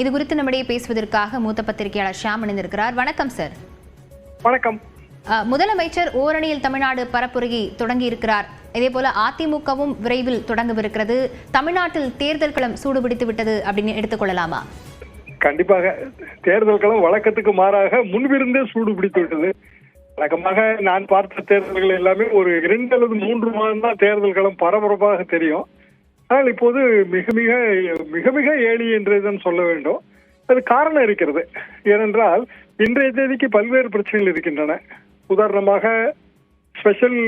இது குறித்து நம்மிடையே பேசுவதற்காக மூத்த பத்திரிகையாளர் ஷியாம் இணைந்திருக்கிறார். வணக்கம் சார் வணக்கம். முதலமைச்சர் ஓரணியில் தமிழ்நாடு பரப்புரையை தொடங்கி இருக்கிறார் இதே போல அதிமுகவும் விரைவில் தொடங்கவிருக்கிறது. தமிழ்நாட்டில் தேர்தல் களம் சூடுபிடித்து விட்டது அப்படின்னு எடுத்துக்கொள்ளலாமா கண்டிப்பாக. தேர்தல் களம் வழக்கத்துக்கு மாறாக முன்பிருந்தே சூடு பிடித்து விட்டது. வழக்கமாக நான் பார்த்த தேர்தல்கள் எல்லாமே ஒரு இரண்டு அல்லது மூன்று மாதம் தான் தேர்தல் களம் பரபரப்பாக தெரியும். ஆனால் இப்போது மிக மிக மிக மிக ஏழி என்றுதான் சொல்ல வேண்டும். அது காரணம் இருக்கிறது. ஏனென்றால் இன்றைய தேதிக்கு பல்வேறு பிரச்சனைகள் இருக்கின்றன. உதாரணமாக ஸ்பெஷல்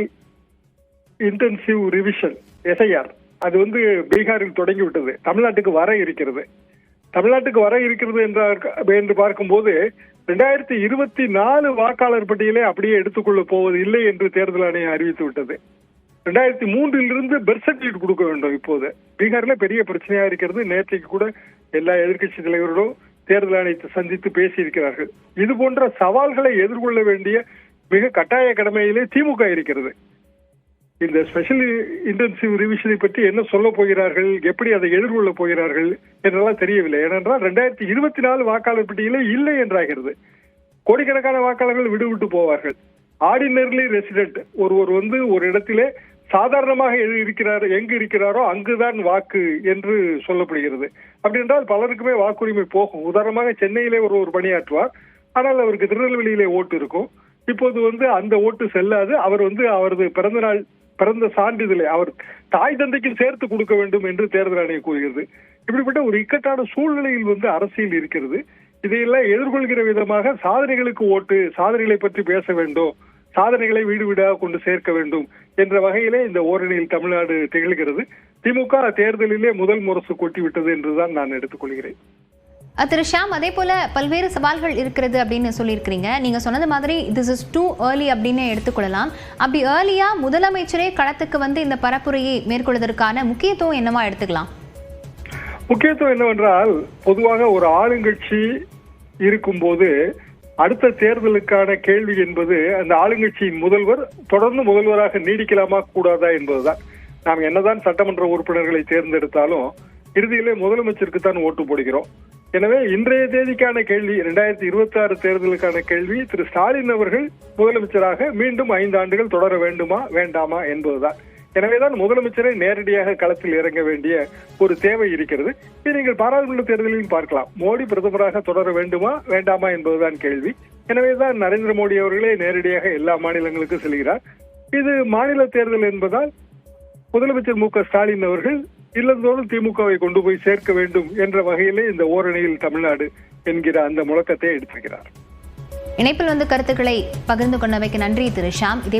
இன்டென்சிவ் ரிவிஷன் எஸ்ஐஆர் அது வந்து பீகாரில் தொடங்கி விட்டது தமிழ்நாட்டுக்கு வர இருக்கிறது. தமிழ்நாட்டுக்கு வர இருக்கிறது என்றார் என்று பார்க்கும்போது ரெண்டாயிரத்தி இருபத்தி நாலு வாக்காளர் பட்டியலை அப்படியே எடுத்துக்கொள்ள போவது இல்லை என்று தேர்தல் ஆணையம் அறிவித்து விட்டது ரெண்டாயிரத்தி மூன்றிலிருந்து பெர்த் சர்டிபிகேட் கொடுக்க வேண்டும் இப்போது. பீகார்ல பெரிய பிரச்சனையா இருக்கிறது. நேற்றைக்கு கூட எல்லா எதிர்க்கட்சி தலைவர்களும் தேர்தல் ஆணையத்தை சந்தித்து பேசியிருக்கிறார்கள். இது போன்ற சவால்களை எதிர்கொள்ள வேண்டிய மிக கட்டாய கடமையிலே திமுக இருக்கிறது. இந்த ஸ்பெஷல் இன்டென்சிவ் ரிவிஷனை பற்றி என்ன சொல்ல போகிறார்கள்? எப்படி அதை எதிர்கொள்ள போகிறார்கள்? என்றெல்லாம் தெரியவில்லை. ஏனென்றால் ரெண்டாயிரத்தி இருபத்தி நாலு வாக்காளர் பட்டியலே இல்லை என்றாகிறது. கோடிக்கணக்கான வாக்காளர்கள் விடுவிட்டு போவார்கள். ஆர்டினர்லி ரெசிடென்ட் ஒருவர் வந்து ஒரு இடத்திலே சாதாரணமாக இருக்கிறார் எங்கு இருக்கிறாரோ அங்குதான் வாக்கு என்று சொல்லப்படுகிறது. அப்படி என்றால் பலருக்குமே வாக்குரிமை போகும். உதாரணமாக சென்னையிலே ஒரு ஒரு பணியாற்றுவார். ஆனால் அவருக்கு திருநெல்வேலியிலே ஓட்டு இருக்கும். இப்போது வந்து அந்த ஓட்டு செல்லாது. அவர் வந்து அவரது பிறந்த நாள் பிறந்த சான்றிதழை அவர் தாய் தந்தைக்கு சேர்த்து கொடுக்க வேண்டும் என்று தேர்தல் ஆணையம் கூறுகிறது. இப்படிப்பட்ட ஒரு இக்கட்டான சூழ்நிலையில் வந்து அரசியல் இருக்கிறது. இதையெல்லாம் எதிர்கொள்கிற விதமாக சாதனைகளுக்கு ஓட்டு சாதனைகளை பற்றி பேச வேண்டும். சாதனைகளை வீடு வீடாக கொண்டு சேர்க்க வேண்டும் என்ற வகையிலே இந்த ஓரணியில் தமிழ்நாடு திகழ்கிறது. திமுக தேர்தலிலே முதல் முரசு கொட்டிவிட்டது என்றுதான் நான் எடுத்துக்கொள்கிறேன். திரு ஷியாம் அதே போல பல்வேறு சவால்கள் இருக்கிறது அப்படின்னு சொல்லியிருக்கிறீங்க. நீங்க சொன்னது மாதிரி திஸ் இஸ் டூ ஏர்லி அப்படின்னு எடுத்துக்கொள்ளலாம். அப்படி ஏர்லியா முதலமைச்சரே களத்துக்கு வந்து இந்த பரப்புரையை மேற்கொள்வதற்கான முக்கியத்துவம் என்னவா எடுத்துக்கலாம்? முக்கியத்துவம் என்னவென்றால் பொதுவாக ஒரு ஆளுங்கட்சி இருக்கும்போது அடுத்த தேர்தலுக்கான கேள்வி என்பது அந்த ஆளுங்கட்சியின் முதல்வர் தொடர்ந்து முதல்வராக நீடிக்கலாமா கூடாதா என்பதுதான். நாம் என்னதான் சட்டமன்ற உறுப்பினர்களை தேர்ந்தெடுத்தாலும் இறுதியிலே முதலமைச்சருக்கு தான் ஓட்டு போடுகிறோம். எனவே இன்றைய தேதிக்கான கேள்வி இரண்டாயிரத்தி இருபத்தி ஆறு தேர்தலுக்கான கேள்வி திரு ஸ்டாலின் அவர்கள் முதலமைச்சராக மீண்டும் ஐந்து ஆண்டுகள் தொடர வேண்டுமா வேண்டாமா என்பதுதான். எனவேதான் முதலமைச்சரை நேரடியாக களத்தில் இறங்க வேண்டிய ஒரு தேவை இருக்கிறது. இதை நீங்கள் பாராளுமன்ற தேர்தலிலும் பார்க்கலாம். மோடி பிரதமராக தொடர வேண்டுமா வேண்டாமா என்பதுதான் கேள்வி. எனவேதான் நரேந்திர மோடி அவர்களே நேரடியாக எல்லா மாநிலங்களுக்கும் செல்கிறார். இது மாநில தேர்தல் என்பதால் முதலமைச்சர் மு ஸ்டாலின் அவர்கள் இல்லந்தோறும் திமுகவை கொண்டு போய் சேர்க்க வேண்டும் என்ற வகையிலே இந்த ஓரணியில் தமிழ்நாடு என்கிற அந்த முழக்கத்தை எடுத்துக்கிறார் இணைப்பில் வந்து கருத்துக்களை பகிர்ந்து கொண்டமைக்கு நன்றி திரு ஷாம். இதே